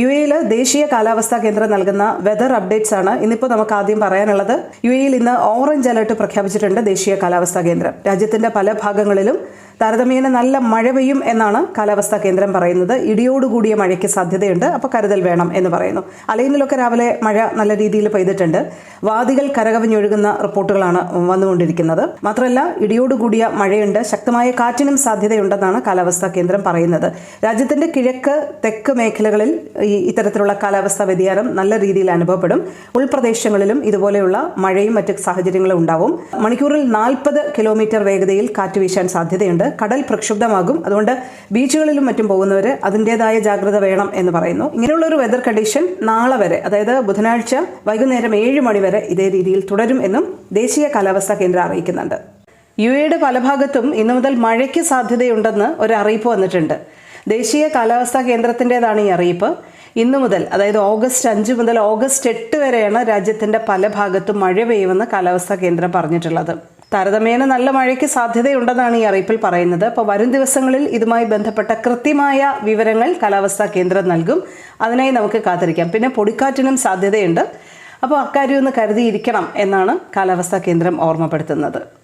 U എയിൽ ദേശീയ കാലാവസ്ഥാ കേന്ദ്രം നൽകുന്ന വെതർ അപ്ഡേറ്റ്സ് ആണ് ഇന്നിപ്പോൾ നമുക്ക് ആദ്യം പറയാനുള്ളത്. യു എയിൽ ഇന്ന് ഓറഞ്ച് അലർട്ട് പ്രഖ്യാപിച്ചിട്ടുണ്ട് ദേശീയ കാലാവസ്ഥാ കേന്ദ്രം. രാജ്യത്തിന്റെ പല ഭാഗങ്ങളിലും താരതമ്യേന നല്ല മഴ പെയ്യും എന്നാണ് കാലാവസ്ഥാ കേന്ദ്രം പറയുന്നത്. ഇടിയോടുകൂടിയ മഴയ്ക്ക് സാധ്യതയുണ്ട്. അപ്പോൾ കരുതൽ വേണം എന്ന് പറയുന്നു. അലൈനിലൊക്കെ രാവിലെ മഴ നല്ല രീതിയിൽ പെയ്തിട്ടുണ്ട്. വാദികൾ കരകവിഞ്ഞൊഴുകുന്ന റിപ്പോർട്ടുകളാണ് വന്നുകൊണ്ടിരിക്കുന്നത്. മാത്രമല്ല ഇടിയോടുകൂടിയ മഴയുണ്ട്. ശക്തമായ കാറ്റിനും സാധ്യതയുണ്ടെന്നാണ് കാലാവസ്ഥാ കേന്ദ്രം പറയുന്നത്. രാജ്യത്തിന്റെ കിഴക്ക് തെക്ക് മേഖലകളിൽ ഈ ഇത്തരത്തിലുള്ള കാലാവസ്ഥാ വ്യതിയാനം നല്ല രീതിയിൽ അനുഭവപ്പെടും. ഉൾപ്രദേശങ്ങളിലും ഇതുപോലെയുള്ള മഴയും മറ്റ് സാഹചര്യങ്ങളും ഉണ്ടാവും. മണിക്കൂറിൽ നാൽപ്പത് കിലോമീറ്റർ വേഗതയിൽ കാറ്റ് വീശാൻ സാധ്യതയുണ്ട്. കടൽ പ്രക്ഷുബ്ധമാകും. അതുകൊണ്ട് ബീച്ചുകളിലും മറ്റും പോകുന്നവർ അതിന്റെതായ ജാഗ്രത വേണം എന്ന് പറയുന്നു. ഇങ്ങനെയുള്ള ഒരു വെതർ കണ്ടീഷൻ നാളെ വരെ അതായത് ബുധനാഴ്ച വൈകുന്നേരം ഏഴ് മണി വരെ ഇതേ രീതിയിൽ തുടരും എന്നും ദേശീയ കാലാവസ്ഥാ കേന്ദ്രം അറിയിക്കുന്നുണ്ട്. യു എയുടെ പല ഭാഗത്തും ഇന്നു മുതൽ മഴയ്ക്ക് സാധ്യതയുണ്ടെന്ന് ഒരു അറിയിപ്പ് വന്നിട്ടുണ്ട്. ദേശീയ കാലാവസ്ഥാ കേന്ദ്രത്തിന്റെതാണ് ഈ അറിയിപ്പ്. ഇന്നു മുതൽ അതായത് ഓഗസ്റ്റ് അഞ്ച് മുതൽ ഓഗസ്റ്റ് എട്ട് വരെയാണ് രാജ്യത്തിന്റെ പല ഭാഗത്തും മഴ പെയ്യുമെന്ന് കാലാവസ്ഥാ കേന്ദ്രം പറഞ്ഞിട്ടുള്ളത്. താരതമ്യേന നല്ല മഴയ്ക്ക് സാധ്യതയുണ്ടെന്നാണ് ഈ അറിയിപ്പിൽ പറയുന്നത്. അപ്പോൾ വരും ദിവസങ്ങളിൽ ഇതുമായി ബന്ധപ്പെട്ട കൃത്യമായ വിവരങ്ങൾ കാലാവസ്ഥാ കേന്ദ്രം നൽകും. അതിനായി നമുക്ക് കാത്തിരിക്കാം. പിന്നെ പൊടിക്കാറ്റിനും സാധ്യതയുണ്ട്. അപ്പോൾ അക്കാര്യം ഒന്ന് കരുതിയിരിക്കണം എന്നാണ് കാലാവസ്ഥാ കേന്ദ്രം ഓർമ്മപ്പെടുത്തുന്നത്.